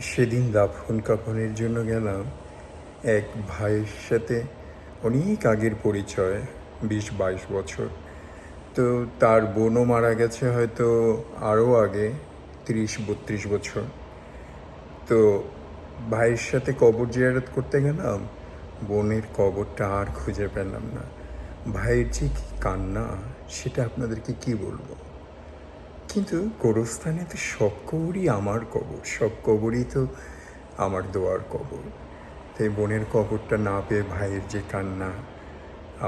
সেদিন দাফন কাফনের জন্য গেলাম। এক ভাইয়ের সাথে অনেক আগের পরিচয়, বিশ বাইশ বছর। তো তার বোনও মারা গেছে হয়তো আরও আগে, তিরিশ, বত্রিশ বছর। তো ভাইয়ের সাথে কবর জিয়ারত করতে গেলাম। বোনের কবরটা আর খুঁজে পেলাম না। ভাইয়ের যে কান্না, সেটা আপনাদেরকে কি বলব? কিন্তু গোরস্থানে তো সব কবরই আমার কবর, সব কবরই তো আমার দোয়ার কবর। তাই বোনের কবরটা না পেয়ে ভাইয়ের যে কান্না,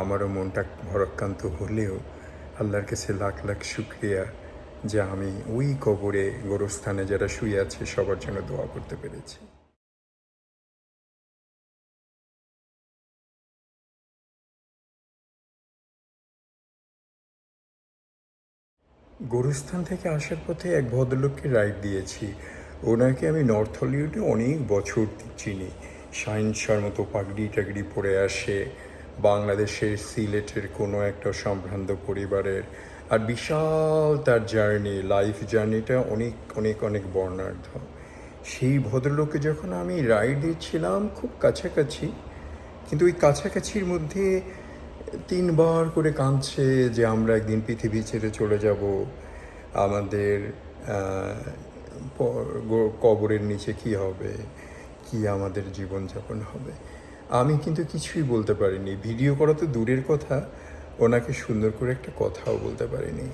আমারও মনটা ভরাক্রান্ত হলেও আল্লাহর কাছে লাখ লাখ শুক্রিয়া যে আমি ওই কবরে গোরস্থানে যারা শুয়ে আছে সবার জন্য দোয়া করতে পেরেছি। গোরস্থান থেকে আসার পথে এক ভদ্রলোককে রাইড দিয়েছি। ওনাকে আমি নর্থ হলিউডে অনেক বছর চিনি। সায়েন্সার মতো পাগড়ি টাগড়ি পরে আসে। বাংলাদেশের সিলেটের কোনো একটা সম্ভ্রান্ত পরিবারের। আর বিশাল তার জার্নি, লাইফ জার্নিটা অনেক অনেক অনেক বর্ণাঢ্য। সেই ভদ্রলোককে যখন আমি রাইড দিচ্ছিলাম খুব কাছাকাছি, কিন্তু ওই কাছাকাছির মধ্যে তিনবার করে কাঁদছে যে আমরা একদিন পৃথিবী ছেড়ে চলে যাব। আমাদের কবরের নিচে কি হবে? কি আমাদের জীবনযাপন হবে? আমি কিন্তু কিছুই বলতে পারিনি। ভিডিও করা তো দূরের কথা। ওনাকে সুন্দর করে একটা কথাও বলতে পারিনি।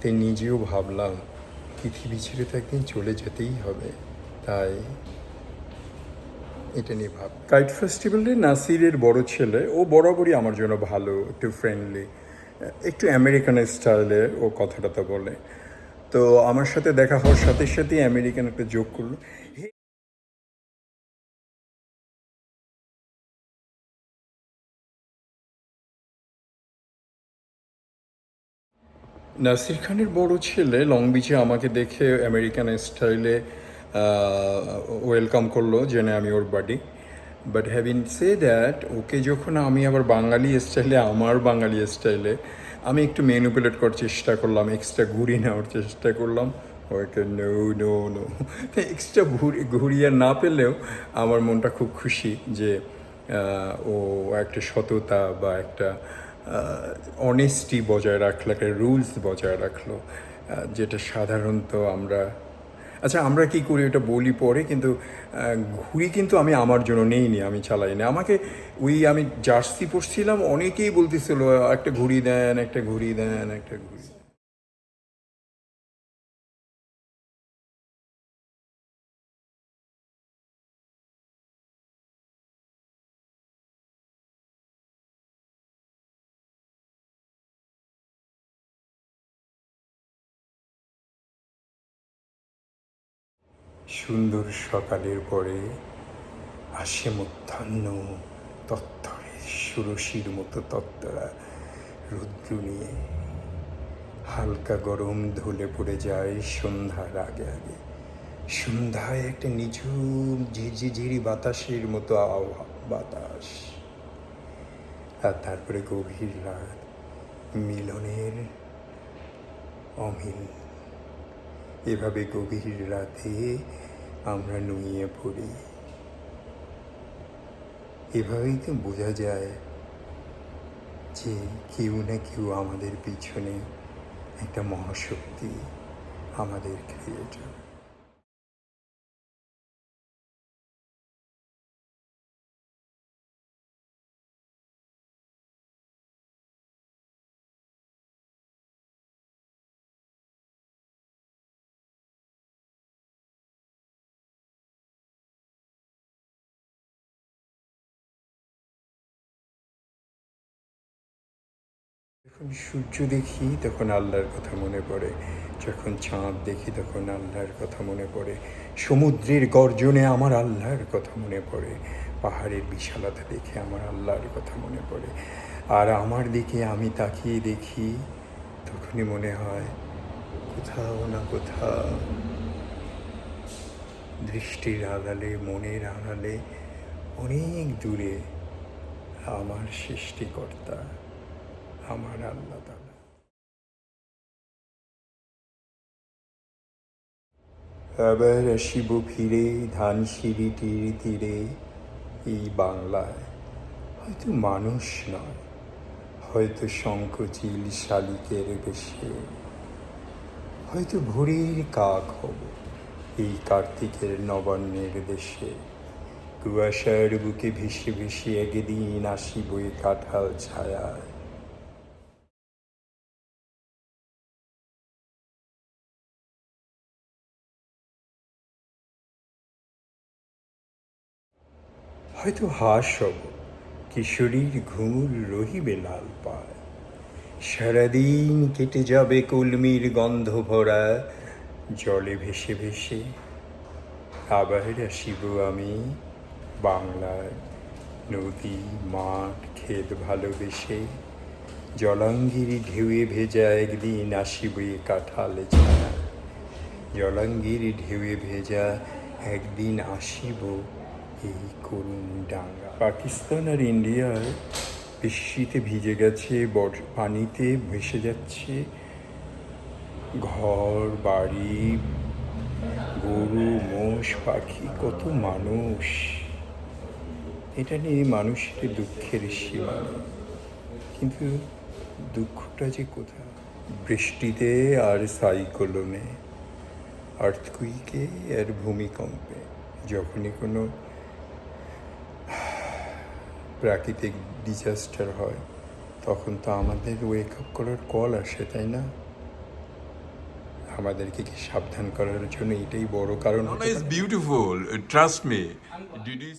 তাই নিজেও ভাবলাম, পৃথিবী ছেড়ে তো একদিন চলে যেতেই হবে। তাই এটা নিয়ে ভাব কাইট ফেস্টিভ্যালে নাসিরের বড় ছেলে, ও বরাবরই আমার জন্য ভালো, একটু ফ্রেন্ডলি একটু আমেরিকান স্টাইলে ও কথাটা বলে। তো আমার সাথে দেখা হওয়ার সাথে সাথেই আমেরিকান একটা যোগ করল। নাসির খানের বড় ছেলে লং বিচে আমাকে দেখে আমেরিকান স্টাইলে ওয়েলকাম করল জেনে আমি ওর বাড়ি বাট হ্যাভিন সে দ্যাট ওকে যখন আমি আবার বাঙালি স্টাইলে আমার বাঙালি স্টাইলে আমি একটু ম্যানুপুলেট করার চেষ্টা করলাম এক্সট্রা ঘুরিয়ে নেওয়ার চেষ্টা করলাম। Okay no no no extra ঘুরি, ঘুরিয়ে না পেলেও আমার মনটা খুব খুশি যে ও একটা সততা বা একটা অনেস্টি বজায় রাখল, একটা রুলস বজায় রাখল যেটা সাধারণত আমরা আচ্ছা আমরা কি করি ওটা বলি পরে, কিন্তু ঘুড়ি কিন্তু আমি আমার জন্য নেই নি আমি চালাই না আমাকে ওই আমি জার্সি পরছিলাম, অনেকেই বলতেছিল, একটা ঘুড়ি দেন, একটা ঘুড়ি দেন, একটা ঘুড়ি সুন্দর সকালের পরে আসে মধ্যাহ্ন তত্তরে সুরসির মতো তত্তরা রুদ্র নিয়ে হালকা গরম ধলে পড়ে যায় সন্ধ্যার আগে আগে। সন্ধ্যায় একটা নিঝুম ঝিরঝিরি বাতাসের মতো আবহাওয়া বাতাস। আর তারপরে গভীর রাত মিলনের অমিল এভাবে গভীর রাতে আমরা নুইয়ে পড়ি। এভাবেই তো বোঝা যায় যে কেউ না কেউ আমাদের পিছনে একটা মহাশক্তি, আমাদের ক্রিয়েটর যখন সূর্য দেখি, তখন আল্লাহর কথা মনে পড়ে। যখন চাঁদ দেখি, তখন আল্লাহর কথা মনে পড়ে। সমুদ্রের গর্জনে আমার আল্লাহর কথা মনে পড়ে। পাহাড়ের বিশালতা দেখে আমার আল্লাহর কথা মনে পড়ে। আর আমার দিকে আমি তাকিয়ে দেখি, তখনই মনে হয়, কোথাও না কোথাও দৃষ্টির আড়ালে, মনের আড়ালে অনেক দূরে আমার সৃষ্টিকর্তা। আমার আল্লাহ তাআলা। আবার আসিব ফিরে, ধান সিঁড়ি তীরে তীরে এই বাংলায়। হয়তো মানুষ নয়, হয়তো শঙ্খচিল শালিকের বেশে। হয়তো ভোরের কাক হব এই কার্তিকের নবান্নের দেশে। কুয়াশার বুকে ভেসে ভেসে একদিন আসিব এই কাঁঠাল ছায়ায়। হয়তো হাস হব কিশোরীর ঘুমুর রহিবে লাল পায়। সারাদিন কেটে যাবে কলমির গন্ধ ভরা, জলে ভেসে ভেসে আবার আসিব আমি বাংলার নদী, মাঠ, ক্ষেত ভালোবেসে। জলাঙ্গির ঢেউয়ে ভেজা একদিন আসিব কাঁঠাল ছায়া। জলাঙ্গির ঢেউয়ে ভেজা একদিন আসিব এই করুণ ডাঙ্গা পাকিস্তান আর ইন্ডিয়ার বৃষ্টিতে ভিজে গেছে বর পানিতে ভেসে যাচ্ছে। ঘর, বাড়ি, গরু, মোষ, পাখি, কত মানুষ। এটা নিয়ে মানুষের দুঃখের সীমা। কিন্তু দুঃখটা যে কোথায়? বৃষ্টিতে আর সাইক্লোনে। আর্থকুইকে আর ভূমিকম্পে। যখনই কোনো প্রাকৃতিক ডিজাস্টার হয় তখন তো আমাদের ওয়েক আপ করার কল আসে তাই না? আমাদেরকে কি সাবধান করার জন্য এটাই বড় কারণ বিউটিফুল ট্রাস্ট is